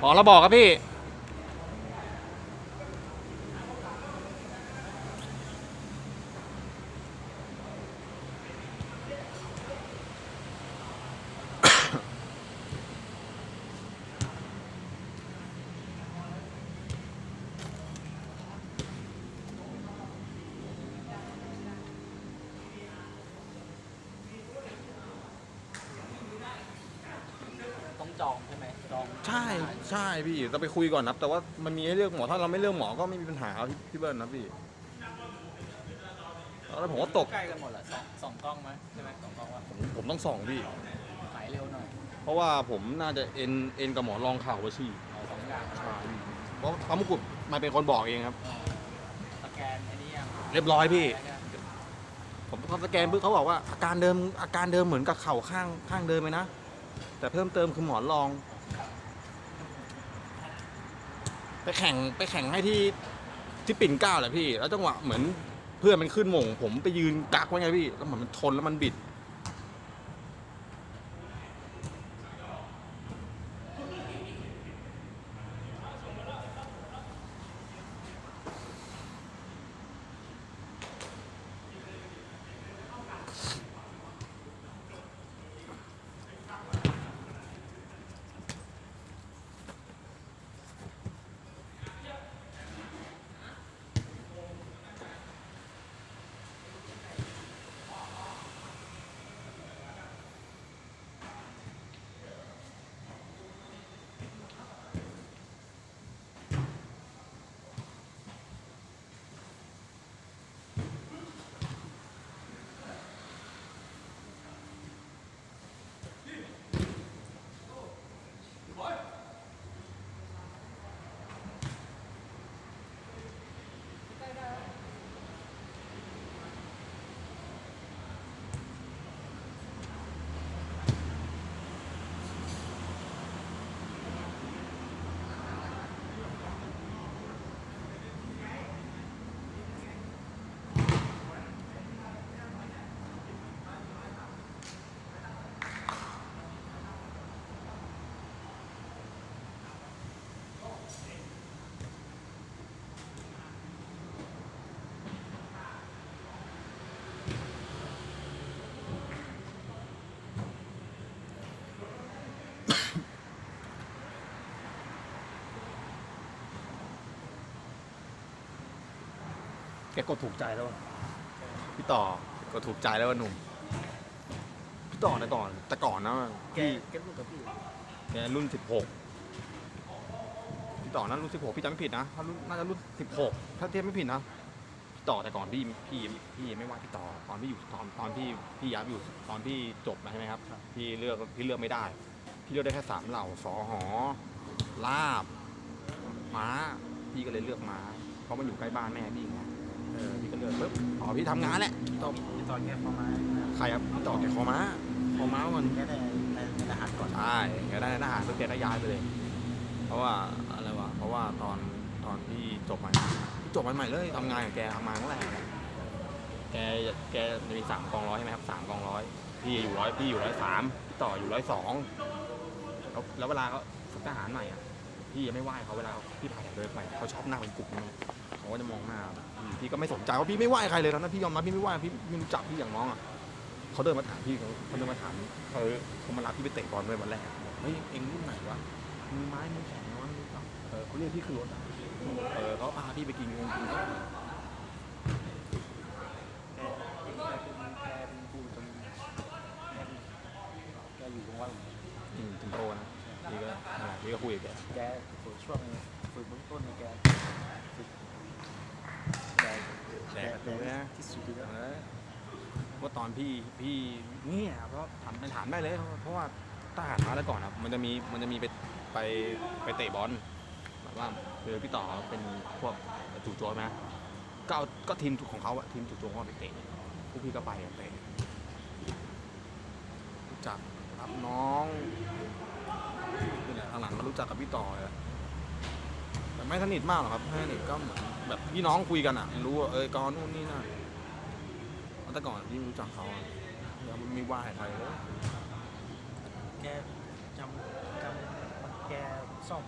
พอแล้วบอกครับพี่ ต้องจองใช่ไหมจอง ใช่ ใช่พี่เราไปคุยก่อนนะแต่ว่ามันมีให้เลือกหมอถ้าเราไม่เลือกหมอก็ไม่มีปัญหาครับพี่พี่เบิร์นนะพี่แล้วผมก็ตกใกล้กันหมดแหละสองสองกล้องไหมใช่ไหมสองกล้องว่าผมผมต้องส่องพี่หายเร็วหน่อยเพราะว่าผมน่าจะเอ็นเอ็นกับหมอรองเข่าไว้ชี่เอาสองอย่างเพราะพระมงกุฎมาเป็นคนบอกเองครับเออสแกนไอ้นี่ยังเรียบร้อยพี่แล้วก็ผมพอสแกนปุ๊บเขาบอกว่าอาการเดิมอาการเดิมเหมือนกับเข่าข้างข้างเดิมเลยนะ แต่เพิ่มเติมคือหมอนรอง ไป แข่งไปแข่งให้ที่ที่ปิ่นเกล้าแหละพี่ แล้วจังหวะเหมือนเพื่อนมันขึ้นหม่ง ผมไปยืนกักไว้ไงพี่ แล้วเหมือนมันชนแล้วมันบิด กกดถูกใจแล้ววะพี่ต่อก็ถูกใจแล้วว่าหนุ่มพี่ต่อแต่ก่อนแต่ก่อนนะแกแกพูดกับพี่ แกรุ่นสิบหกพี่ต่อนั้นรุ่นสิบหกพี่จำไม่ผิดนะถ้ารุ่นน่าจะรุ่นสิบหกถ้าเทียบไม่ผิดนะพี่ต่อแต่ก่อนพี่พี่พี่ไม่ว่าพี่ต่อตอนพี่อยู่ตอนตอนพี่พี่ยับอยู่ตอนพี่จบมาใช่ไหมครับพี่เลือกพี่เลือกไม่ได้ พี่เลือกได้แค่สามเหล่าสอหอลาบม้าพี่ก็เลยเลือกม้าเพราะมันอยู่ใกล้บ้านแม่พี่ไงเออพี่ก็เลือกปุ๊บอ๋อพี่ทำงานแหละต่อพี่ตอนแกประมาณใครครับพี่ต่อแกคอม้าคอม้ามันแกได้ในในรหัสก่อนใช่แกได้ทหารปุ๊บแกก็ย้ายไปเลย เพราะว่าอะไรวะเพราะว่าตอนตอนที่จบใหม่ที่จบใหม่ๆเลยทำงานกับแกทำงานครั้งแรกเลยแกแกมีสามกองร้อยใช่ไหมครับสามกองร้อยพี่อยู่ร้อยพี่อยู่ร้อยสามพี่ต่ออยู่ร้อยสองแล้วแล้วเวลาเขาฝึกทหารใหม่อะพี่ยังไม่ไหว้เขาเวลาพี่พาแถวเดินไปเขาชอบนั่งเป็นกลุ่มนะเขาก็จะมองหน้า พี่พี่ก็ไม่สนใจว่าพี่ไม่ไหว้ใครเลยนะพี่ยอมรับพี่ไม่ไหว้พี่ไม่รู้จักพี่อย่างน้องอะเขาเดินมาถามพี่เขาเขาเดินมาถามเขาเขามารับพี่ไปเตะบอลด้วยวันแรกบอกเฮ้ยเอ็งรุ่นไหนวะมือไม้มือแข็งนะวะมือเปล่าเออเขาเรียกพี่คือรถอะเออเขาพาพี่ไปกินงงกินข้าวแกแกเป็นแกเป็นผู้จนแกแกอยู่ตรงว่ากินถึงโตนะพี่ก็อ่าพี่ก็คุยกับแกแกฝึกช่วงฝึกเบื้องต้นในแกฝึก แกแดกดูนะที่สุดแล้วเออว่าตอนพี่พี่เนี่ยเพราะถามไปถามได้เลย เพราะว่าทหารมาแล้วก่อนครับมันจะมีมันจะมีไปไปไปเตะบอลแบบว่าคือพี่ต่อเป็นพวกจู่โจมนะก็เอาก็ทีมของเขาอะทีมจู่โจมเขาไปเตะพวกพี่ก็ไปเตะรู้จักรับน้องนี่แหละหลังๆมารู้จักกับพี่ต่อเลยแหละแต่ไม่สนิทมากหรอกครับไม่สนิทก็เหมือน แบบพี่น้องคุยกันอะรู้ว่าเออกอนนู่นนี่นั่นแต่ก่อนที่รู้จักเขาอะยังไม่ไหว้ใครเลย แกจำจำมันแกซ่อม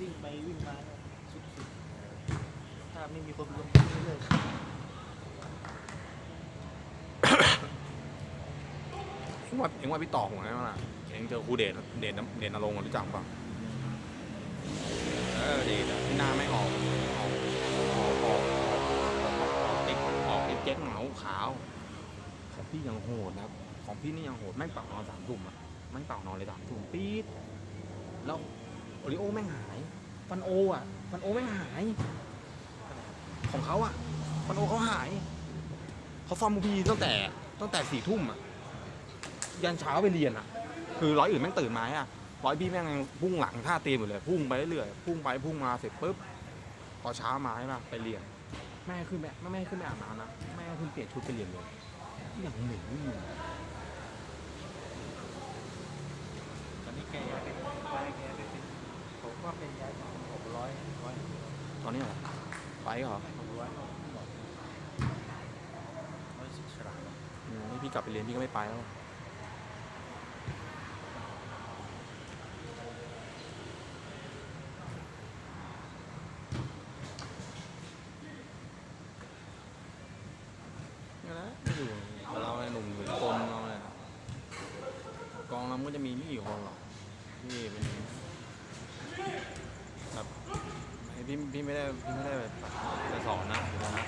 วิ่งไปวิ่งมาเนี่ยสุดๆถ้าไม่มีคนลงเรื่อยเอ็งว่าเอ็งว่าพี่ต่อหัวไหมล่ะเอ็งเจอครูเดชเดชน้ำเดชนรงค์รู้จักปะเออเดชอะที่หน้าไม่ออกออก จ็คเหมาขาว ของพี่ยังโหดนะครับ ของพี่นี่ยังโหดแม่งเป่านอนสามทุ่มอะแม่งเป่านอนเลยสามทุ่มปี๊ดแล้วโอริโอแม่งหายฟันโออะฟันโอแม่งหาย ของเขาอะฟันโอเขาหายเขาซ่อมพีตั้งแต่ตั้งแต่สี่ทุ่มอะยันเช้าไปเรียนอะ คือร้อยอื่นแม่งตื่นมาอะร้อยพี่แม่งพุ่งหลังท่าเตรียมอยู่เลย พุ่งไปเรื่อยพุ่งไปพุ่งมาเสร็จปุ๊บ พอเช้ามาใช่ปะไปเรียนแม่ขึ้นแม่แม่แม่ขึ้นไปอาบน้ำนะแม่ขึ้นเปลี่ยนชุดไปเรียนเลยอย่างเหม็นนี่ๆตอนนี้แกย้ายไปย้ายแกไปเป็นผมว่าเป็นย้ายหกร้อยร้อยตอนนี้เหรอไปเหรอหกร้อยหมดร้อยสิบฉลาดอืมนี่พี่กลับไปเรียนพี่ก็ไม่ไปแล้วนี่แหละไม่อยู่กับเราไอ้หนุ่มหรือกลมเราเนี่ยกองเรามัน ก็จะมีไม่กี่คนหรอกที่เป็นแบบพี่พี่ไม่ได้พี่ไม่ได้แบบไปสอนนะนะ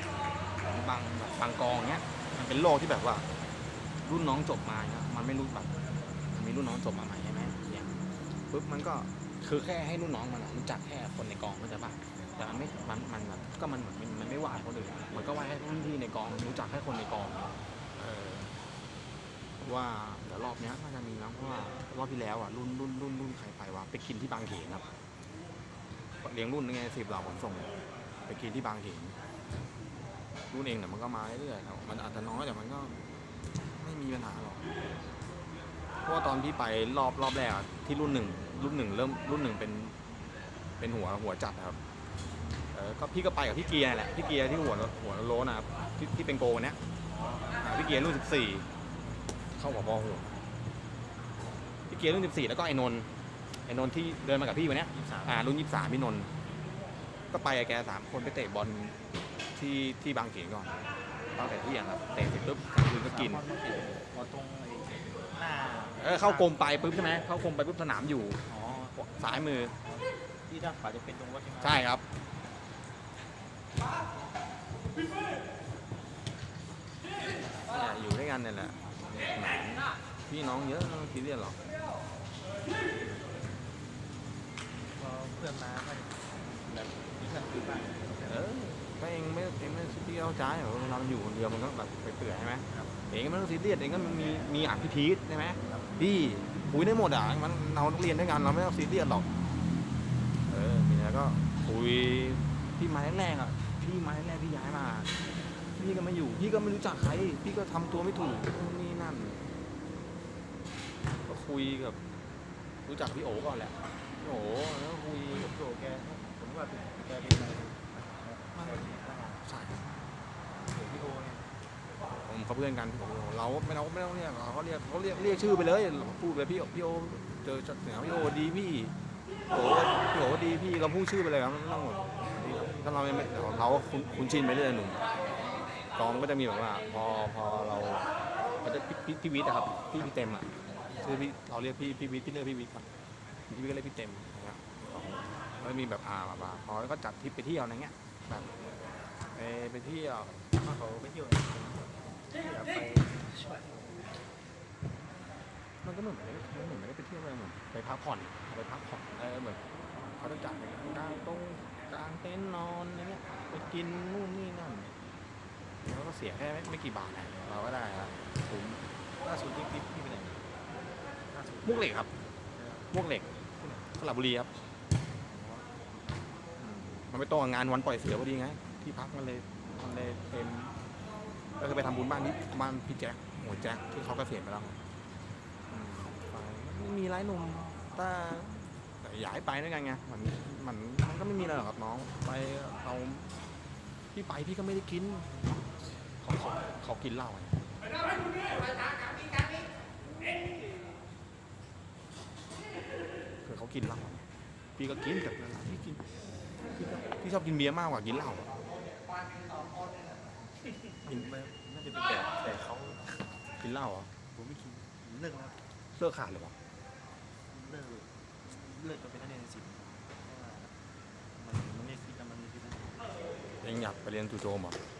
บางแบบบางกองเนี้ย มันเป็นโลกที่แบบว่า รุ่นน้องจบมาเนี่ยมันไม่รู้แบบมีรุ่นน้องจบมาใหม่ใช่ไหมเนี่ยปุ๊บมันก็คือแค่ให้รุ่นน้องมันรู้จักแค่คนในกองเข้าใจปะแต่มันไม่มันมันแบบก็มันเหมือนมันไม่ว่าคนอื่นมันก็ว่าให้รุ่นพี่ในกองรู้จักแค่คนในกองเออ ว่าเดี๋ยวรอบนี้น่าจะมีนะเพราะว่ารอบที่แล้วอะรุ่นรุ่นรุ่นรุ่นใครไปวะไปกินที่บางเขนครับเลี้ยงรุ่นยังไงสิบเหล่าผมส่ง ไปกินที่บางเขนรุ่นเองเนี่ยมันก็มาเรื่อยๆครับมันอาจจะน้อยแต่มันก็ไม่มีปัญหาหรอกเพราะว่าตอนพี่ไปรอบรอบแรกที่รุ่นหนึ่งรุ่นหนึ่งเริ่มรุ่นหนึ่งเป็นเป็นหัวหัวจัดครับเออก็พี่ก็ไปกับพี่เกียร์แหละพี่เกียร์ที่หัวหัวโลนะครับที่ที่เป็นโกวันนี้พี่เกียร์รุ่นสิบสี่ เข้าหัวบอหัวพี่เกียร์รุ่นสิบสี่แล้วก็ไอ้นนท์ไอ้นนท์ที่เดินมากับพี่วันเนี้ยยี่สิบสามอ่ารุ่นยี่สามพี่นนท์ก็ไปกับแกสามคนไปเตะบอลที่ที่บางเขนก่อนตั้งแต่เที่ยงครับเตะเสร็จปุ๊บกลางคืนก็กิน พอตรงไอ้หน้าเออเข้ากรมไปปุ๊บใช่ไหมเข้ากรมไปปุ๊บสนามอยู่อ๋อซ้ายมือที่ด้านขวาจะเป็นตรงวัดใช่ไหมใช่ครับเนี่ยอยู่ด้วยกันเนี่ยแหละ พี่น้องเยอะไม่ต้องคิดเรียนหรอกพอเพื่อนมาก็แบบนี่กันคือบ้านเออก็เองไม่เองไม่ซีเรียสเข้าใจเหรอเวลามันอยู่คนเดียวมันก็แบบไปเปื่อยใช่ไหมเองก็ไม่ต้องซีเรียสเองก็มันมีมีอ่านพี่พีทใช่ไหมพี่คุยได้หมดอะมันเรานักเรียนด้วยกันเราไม่ต้องซีเรียสหรอกเออมีอะไรก็คุยพี่มาแรกๆอะพี่มาแรกๆพี่ย้ายมา พี่ก็ไม่อยู่ พี่ก็ไม่รู้จักใคร พี่ก็ทำตัวไม่ถูกนู่นนี่นั่นก็ คุยกับ รู้จักพี่โอก่อนแหละพี่โอแล้วคุยกับโจแกผมว่าแกเป็นอะไรแกเป็นทหารใช่พี่โอเนี่ยผมเขาเพื่อนกันเราไม่เราไม่ต้องเรียกเขาเรียกเขาเรียกเรียกชื่อไปเลยพูดไปพี่พี่โอเจอจากเหนือพี่โอดีพี่โอพี่โอดีพี่เราพูดชื่อไปเลยครับไม่ต้องแบบถ้าเราไม่เราคุ้นคุ้นชินไปเรื่อยหนุ่มกองก็จะมีแบบว่า พอพอเราเขาจะพี่พี่พี่วิทย์อะครับพี่พี่เต็มอะ ชื่อพี่เราเรียกพี่พี่วิทย์พี่เรียกพี่วิทย์ครับพี่วิทย์ก็เรียกพี่เต็มนะครับแล้วมีแบบอ่าแบบว่าพอก็จัดทริปไปเที่ยวอะไรเงี้ยแบบไปไปเที่ยวถ้เขาไปเที่ยวเนี่ยผมอยากไปช่วยมันก็เหมือนไม่ได้มันเหมือนไม่ได้ไปเที่ยวเลยเหมือนไปพักผ่อนไปพักผ่อนเออเหมือนเขาต้องจัดอะไรกลางตรงกลางเต็นท์นอนอะไรเงี้ยไปกินนู่นนี่นั่นแล้วก็เสียแค่ไม่กี่บาทเองเราก็ได้ครับคุ้มล่าสุดที่พี่พี่ไปไหน มุกเหล็กครับมุกเหล็กสระบุรีครับมันไปตรงงานวันปล่อยเสือพอดีไง ที่พักมันเลยมันเลยเต็มก็คือไปทำบุญบ้านที่บ้านพี่แจ็คหัวแจ็คที่เขาเกษียณไปแล้วไม่มีไรหนุ่มแต่แต่อยากให้ไปด้วยกันไงมันมันมันก็ไม่มีอะไรหรอกครับน้อง ไปเอาพี่ไปพี่ก็ไม่ได้กินเขาเขาเขากินเหล้าไงคือ เขากินเหล้าพี่ก็กินแต่พี่กินพี่ก็พี่ชอบกินเบียร์มากกว่ากินเหล้าอะกินไปน่าจะเป็นแต่แต่เขากินเหล้าเหรอผมไม่กินผมเลิกแล้วเลิกขาดเลยปะเลิกเลิกก็เป็นนักเรียนในสิบเพราะว่ามันมันไม่ฟิตแล้วมันไม่ฟิตแล้วเองอยากไปเรียนจู่โจมเหรอใ